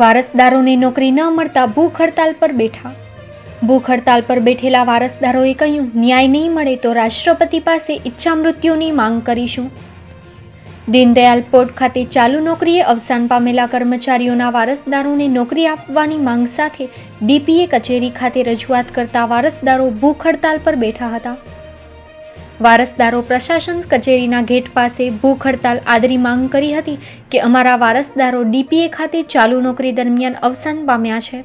વારસદારોને નોકરી ન મળતા ભૂખ હડતાલ પર બેઠા. ભૂખ હડતાલ પર બેઠેલા વારસદારોએ કહ્યું, ન્યાય નહીં મળે તો રાષ્ટ્રપતિ પાસે ઈચ્છા મૃત્યુની માંગ કરીશું. દીનદયાલ પોર્ટ ખાતે ચાલુ નોકરીએ અવસાન પામેલા કર્મચારીઓના વારસદારોને નોકરી આપવાની માંગ સાથે ડીપીએ કચેરી ખાતે રજૂઆત કરતા વારસદારો ભૂખ હડતાલ પર બેઠા હતા. વારસદારો પ્રશાસન કચેરીના ગેટ પાસે ભૂખ હડતાલ આદરી માંગ કરી હતી કે અમારા વારસદારો ડીપીએ ખાતે ચાલુ નોકરી દરમિયાન અવસાન પામ્યા છે.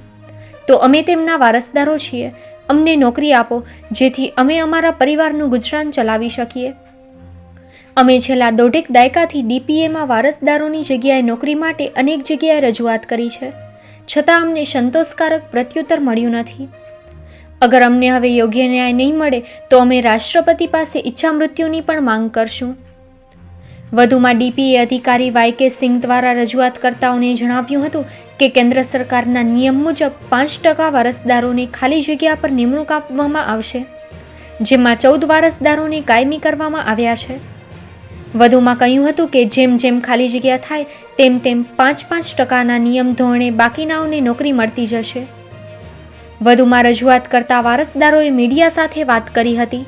તો અમે તેમના વારસદારો છીએ. અમને નોકરી આપો, જેથી અમે અમારા પરિવારનું ગુજરાન ચલાવી શકીએ. અમે છેલ્લા દોઢેક દાયકાથી ડીપીએમાં વારસદારોની જગ્યાએ નોકરી માટે અનેક જગ્યાએ રજૂઆત કરી છે. છતાં અમને સંતોષકારક પ્રત્યુત્તર મળ્યું નથી. અગર અમને હવે યોગ્ય ન્યાય નહીં મળે, તો અમે રાષ્ટ્રપતિ પાસે ઈચ્છા મૃત્યુની પણ માંગ કરશું. વધુમાં ડીપીએ અધિકારી વાય કે સિંઘ દ્વારા રજૂઆત કરતાઓને જણાવ્યું હતું કે કેન્દ્ર સરકારના નિયમ મુજબ પાંચ ટકા વારસદારોને ખાલી જગ્યા પર નિમણૂક આપવામાં આવશે, જેમાં ચૌદ વારસદારોને કાયમી કરવામાં આવ્યા છે. વધુમાં કહ્યું હતું કે જેમ જેમ ખાલી જગ્યા થાય, તેમ તેમ પાંચ પાંચ ટકાના નિયમ ધોરણે બાકીનાઓને નોકરી મળતી જશે. વધુમાં રજૂઆત કરતા વારસદારોએ મીડિયા સાથે વાત કરી હતી.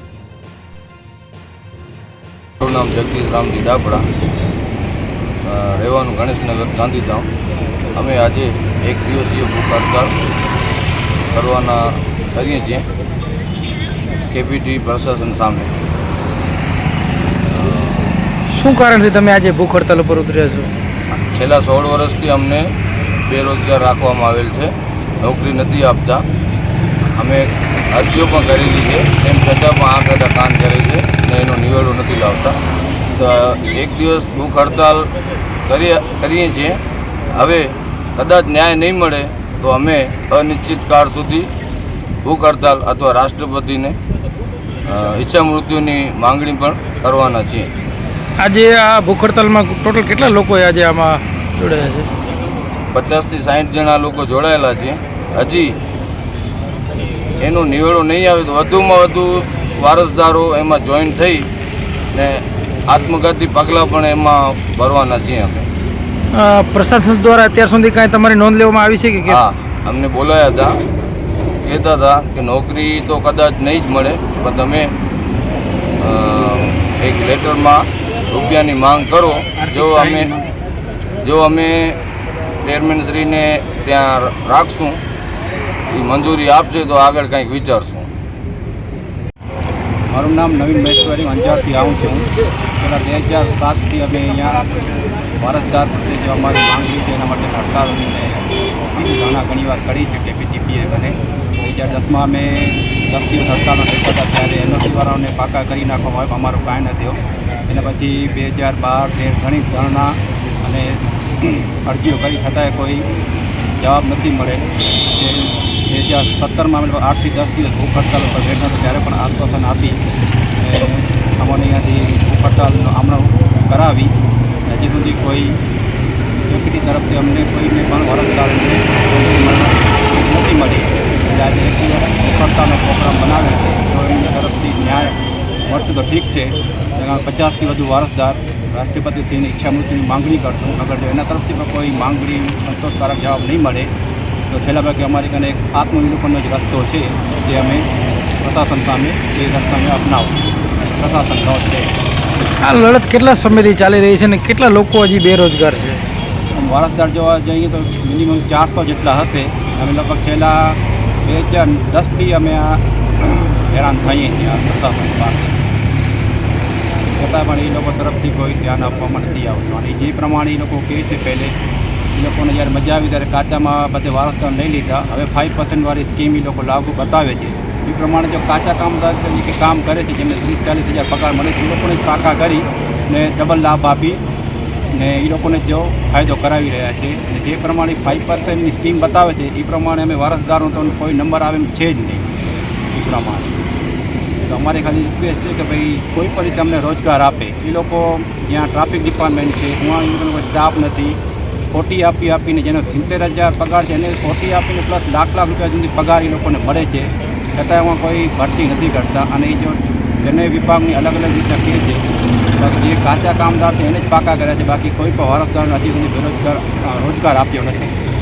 મારું નામ જગદીશ રામજી દાપડા રહેવાનું ગણેશનગર ગાંધીધામ. અમે આજે એક દિવસીય ભૂખ હડતાલ કરવાના કરીએ છીએ કેપીટી પ્રશાસન સામે. શું કારણથી તમે આજે ભૂખ હડતાલ ઉપર ઉતર્યા છો? છેલ્લા સોળ વર્ષથી અમને બેરોજગાર રાખવામાં આવેલ છે. નોકરી નથી આપતા. અમે અરજીઓ પણ કરેલી છે. તેમ છતાં પણ આ કરતા કામ કરે છે ને એનો નિવેડો નથી લાવતા. તો એક દિવસ ભૂખ હડતાલ કરીએ કરીએ છીએ. હવે કદાચ ન્યાય નહીં મળે તો અમે અનિશ્ચિત કાળ સુધી ભૂખ હડતાલ અથવા રાષ્ટ્રપતિને ઈચ્છા મૃત્યુની માંગણી પણ કરવાના છીએ. આજે આ ભૂખ હડતાલમાં ટોટલ કેટલા લોકો આજે આમાં જોડાયા છે? પચાસથી સાઠ જણા લોકો જોડાયેલા છે. હજી એનું નિવેડો નહીં આવે તો વધુમાં વધુ વારસદારો એમાં જોઈન થઈ ને આત્મઘાતી પગલાં પણ એમાં ભરવાના છીએ અમે. પ્રશાસન દ્વારા અત્યાર સુધી કાંઈ તમારી નોંધ લેવામાં આવી છે કે? હા અમને બોલાયા હતા. કહેતા હતા કે નોકરી તો કદાચ નહીં જ મળે પણ તમે એક લેટરમાં રૂપિયાની માંગ કરો. જો અમે જો અમે ચેરમેનશ્રીને ત્યાં રાખશું. એ મંજૂરી આપશે તો આગળ કંઈક વિચારશું. મારું નામ નવીન મહેશ્વરી, અંજારથી આવું છું. પેલા બે હજાર સાતથી અમે અહીંયા ભારત પ્રત્યે જે અમારી માંગણી છે એના માટે હડતાલ ઘણા ઘણી વાર કરી છે કેપીટીપીએ અને બે હજાર દસમાં અમે દસ દિવસ હડતાલમાં બેઠા હતા ત્યારે એનઓસીવાળાઓને પાકા કરી નાખવામાં આવ્યો. અમારો કાંઈ ન થયો. એના પછી બે હજાર બાર, તેર ઘણી ધરણા અને અરજીઓ કરી છતાંય કોઈ જવાબ નથી મળે. તે બે હજાર સત્તરમાં અમે આઠથી દસ દિવસ ભૂખ હડતાલ ઉપર બેઠા હતા, ત્યારે પણ આશ્વાસન આપી અમને અહીંયાથી ભૂખ હડતાલનો હમણાં કરાવી. હજી સુધી કોઈ ડેપ્યુટી તરફથી અમને કોઈને પણ વરસદારને નથી મળી. એટલે આજે એક ભૂખ હડતાલનો પ્રોગ્રામ બનાવ્યો છે, તો એમની તરફથી ન્યાય મળશે તો ઠીક છે. પચાસથી વધુ વારસદાર રાષ્ટ્રપતિશ્રીની ઈચ્છા મૃત્યુની માંગણી કરશું. અગર જો એના તરફથી પણ કોઈ માંગણી સંતોષકારક જવાબ નહીં મળે તો છેલ્લા ભાગે અમારી કને એક આત્મવિલોપનનો જ રસ્તો છે જે અમે પ્રશાસન સામે એ રસ્તા અમે અપનાવશું પ્રશાસન કહો છે આ લડત કેટલા સમયથી ચાલી રહી છે અને કેટલા લોકો હજી બેરોજગાર છે? વારસદાર જોવા જઈએ તો મિનિમમ ચારસો જેટલા હશે. અમે લગભગ છેલ્લા બે હજાર દસથી અમે આ હેરાન થઈએ છીએ પ્રશાસન પાસે. છતાં પણ એ લોકો તરફથી કોઈ ધ્યાન આપવામાં નથી આવતું. અને જે પ્રમાણે એ લોકો કહે છે પહેલે, એ લોકોને જ્યારે મજા આવી ત્યારે કાચામાં બધે વારસદાર નહીં લીધા. હવે ફાઇવ પર્સન્ટવાળી સ્કીમ એ લોકો લાગુ બતાવે છે. એ પ્રમાણે જો કાચા કામદાર તરીકે કામ કરે છે, જેમને ત્રીસ ચાલીસ હજાર પગાર મળે છે, એ લોકોને પાકા કરી ને ડબલ લાભ આપી ને એ લોકોને જો ફાયદો કરાવી રહ્યા છે. અને જે પ્રમાણે ફાઇવ પર્સન્ટની સ્કીમ બતાવે છે, એ પ્રમાણે અમે વારસદારો તો કોઈ નંબર આવે છે જ નહીં. એ પ્રમાણે. તો અમારે ખાલી રિક્વેસ્ટ છે કે ભાઈ કોઈ પણ રીતે અમને રોજગાર આપે. એ લોકો જ્યાં ટ્રાફિક ડિપાર્ટમેન્ટ છે ત્યાં સ્ટાફ નથી. ખોટી આપી આપીને જેનો સિત્તેર હજાર પગાર છે એને ખોટી આપીને પ્લસ લાખ લાખ રૂપિયા સુધી પગાર એ લોકોને મળે છે. છતાં એમાં કોઈ ભરતી નથી કરતા અને એ જો બંને વિભાગની અલગ અલગ રીતના કહે છે જે કાચા કામદાર છે એને જ પાકા કર્યા છે, બાકી કોઈ પણ વારસદાર હજી સુધી બેરોજગાર, રોજગાર આપ્યો નથી.